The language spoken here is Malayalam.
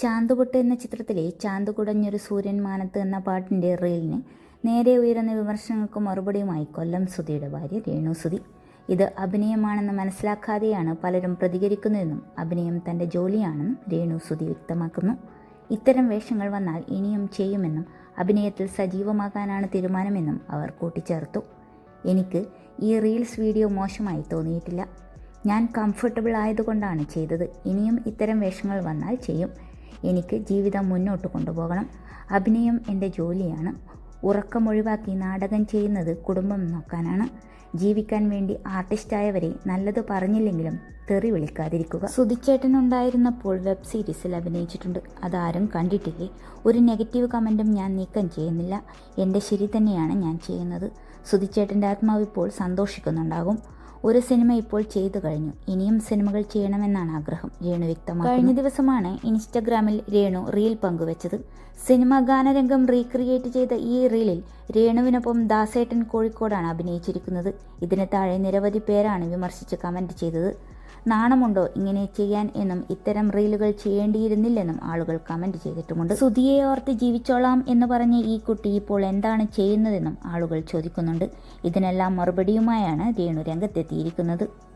ചാന്തുപൊട്ട് എന്ന ചിത്രത്തിലെ ചാന്ത് കുടഞ്ഞൊരു സൂര്യൻ മാനത്ത് എന്ന പാട്ടിന്റെ റീലിന് നേരെ ഉയരുന്ന വിമർശനങ്ങൾക്ക് മറുപടിയുമായി കൊല്ലം സുധിയുടെ ഭാര്യ രേണു സുധി. ഇത് അഭിനയമാണെന്ന് മനസ്സിലാക്കാതെയാണ് പലരും പ്രതികരിക്കുന്നതെന്നും അഭിനയം തന്റെ ജോലിയാണെന്നും രേണു സുധി വ്യക്തമാക്കുന്നു. ഇത്തരം വേഷങ്ങൾ വന്നാൽ ഇനിയും ചെയ്യുമെന്നും അഭിനയത്തിൽ സജീവമാകാനാണ് തീരുമാനമെന്നും അവർ കൂട്ടിച്ചേർത്തു. എനിക്ക് ഈ റീൽസ് വീഡിയോ മോശമായി തോന്നിയിട്ടില്ല. ഞാൻ കംഫർട്ടബിൾ ആയതുകൊണ്ടാണ് ചെയ്തത്. ഇനിയും ഇത്തരം വേഷങ്ങൾ വന്നാൽ ചെയ്യും. എനിക്ക് ജീവിതം മുന്നോട്ട് കൊണ്ടുപോകണം. അഭിനയം എന്റെ ജോലിയാണ്. ഉറക്കം ഒഴിവാക്കി നാടകം ചെയ്യുന്നത് കുടുംബം നോക്കാനാണ്. ജീവിക്കാൻ വേണ്ടി ആർട്ടിസ്റ്റായവരെ നല്ലത് പറഞ്ഞില്ലെങ്കിലും തെറി വിളിക്കാതിരിക്കുക. സുധിച്ചേട്ടനുണ്ടായിരുന്നപ്പോൾ വെബ് സീരീസിൽ അഭിനയിച്ചിട്ടുണ്ട്. അതാരും കണ്ടിട്ടില്ലേ? ഒരു നെഗറ്റീവ് കമന്റും ഞാൻ നീക്കം ചെയ്യുന്നില്ല. എന്റെ ശരി തന്നെയാണ് ഞാൻ ചെയ്യുന്നത്. സുധിച്ചേട്ടന്റെ ആത്മാവ് ഇപ്പോൾ സന്തോഷിക്കുന്നുണ്ടാകും. ഒരു സിനിമ ഇപ്പോൾ ചെയ്തു കഴിഞ്ഞു. ഇനിയും സിനിമകൾ ചെയ്യണമെന്നാണ് ആഗ്രഹം. രേണു വ്യക്തമാക്കി കഴിഞ്ഞ ദിവസമാണ് ഇൻസ്റ്റഗ്രാമിൽ രേണു റീൽ പങ്കുവച്ചത്. സിനിമ ഗാനരംഗം റീക്രിയേറ്റ് ചെയ്ത ഈ റീലിൽ രേണുവിനൊപ്പം ദാസേട്ടൻ കോഴിക്കോടാണ് അഭിനയിച്ചിരിക്കുന്നത്. ഇതിന് താഴെ നിരവധി പേരാണ് വിമർശിച്ച് കമന്റ് ചെയ്തത്. നാണമുണ്ടോ ഇങ്ങനെ ചെയ്യാൻ എന്നും ഇത്തരം റീലുകൾ ചെയ്യേണ്ടിയിരുന്നില്ലെന്നും ആളുകൾ കമന്റ് ചെയ്തിട്ടുമുണ്ട്. സുധിയെ ഓർത്ത് ജീവിച്ചോളാം എന്ന് പറഞ്ഞ ഈ കുട്ടി ഇപ്പോൾ എന്താണ് ചെയ്യുന്നതെന്നും ആളുകൾ ചോദിക്കുന്നുണ്ട്. ഇതിനെല്ലാം മറുപടിയുമായാണ് രേണു രംഗത്തെത്തിയിരിക്കുന്നത്.